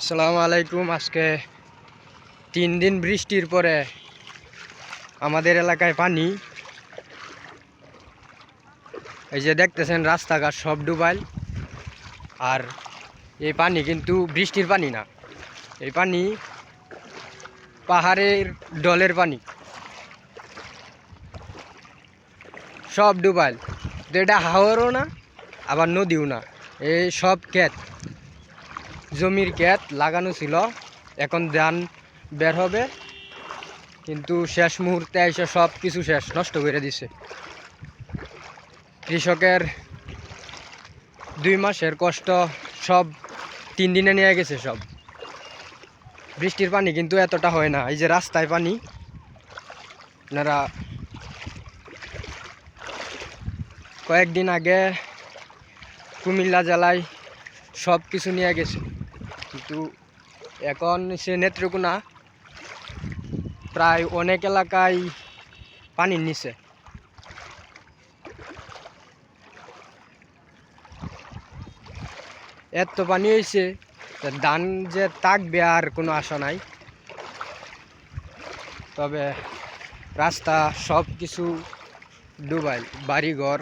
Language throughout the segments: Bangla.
আসসালামু আলাইকুম। আজকে তিন দিন বৃষ্টির পরে আমাদের এলাকায় পানি। এই যে দেখতেছেন রাস্তাঘাট সব ডুবাইল। আর এই পানি কিন্তু বৃষ্টির পানি না। এই পানি পাহাড়ের ডলের পানি। সব ডুবাইল। তো এটা হাওয়ারও না, আবার নদীও না। এই সব ক্ষেত। জমির ক্ষেত লাগানো ছিল। এখন ধান বের হবে। কিন্তু শেষ মুহূর্তে এসে সব কিছু শেষ, নষ্ট করে দিছে। কৃষকের দুই মাসের কষ্ট সব তিন দিনে নিয়ে গেছে সব। বৃষ্টির পানি কিন্তু এতটা হয় না। এই যে রাস্তায় পানি, আপনারা কয়েকদিন আগে কুমিল্লা জেলায় সব কিছু নিয়ে গেছে। কিন্তু এখন সে নেত্রকোনা প্রায় অনেক এলাকায় পানির নিচে এত পানি হয়েছে ধান যে থাকবে আর কোনো আশা নাই। তবে রাস্তা সব কিছু ডুবাইল বাড়িঘর।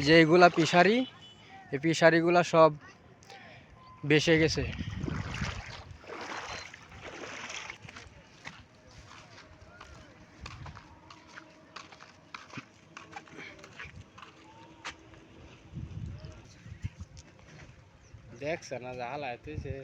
যে এগুলা পিসারি এই ফিশারিগুলো সব বেসে গেছে। দেখছে না জাল হালাইতেছে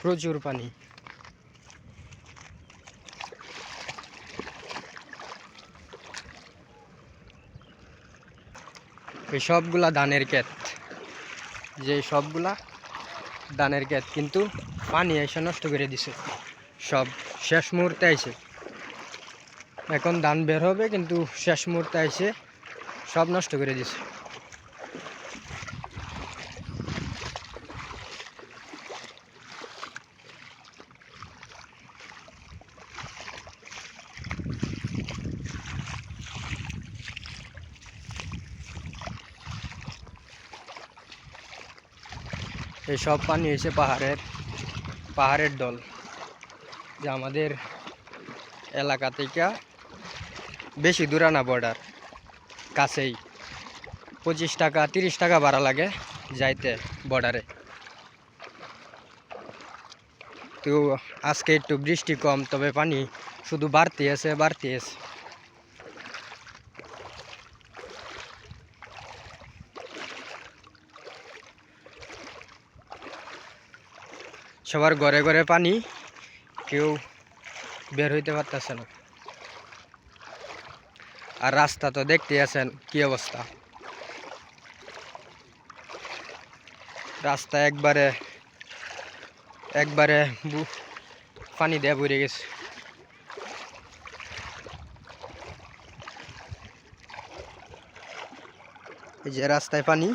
প্রচুর পানি। এই সবগুলা ধানের ক্ষেত। যে সবগুলা ধানের ক্ষেত কিন্তু পানি এসে নষ্ট করে দিছে। সব শেষ মুহূর্তে আইছে। এখন ধান বের হবে কিন্তু শেষ মুহূর্তে আইছে, সব নষ্ট করে দিছে। এই সব পানি হয়েছে পাহাড়ের পাহাড়ের দল। যে আমাদের এলাকা থেকে বেশি দূরে না বর্ডার কাছেই। পঁচিশ টাকা, তিরিশ টাকা ভাড়া লাগে যাইতে বর্ডারে তো আজকে একটু বৃষ্টি কম, তবে পানি শুধু বাড়তে আছে বাড়তে আছে। সবার ঘরে ঘরে পানি, কেউ বের হইতে পারতেছে না। আর রাস্তা তো দেখতে আছেন কি অবস্থা। রাস্তা একবারে একবারে পানি দেয়া পড়ে গেছে। এই যে রাস্তায় পানি।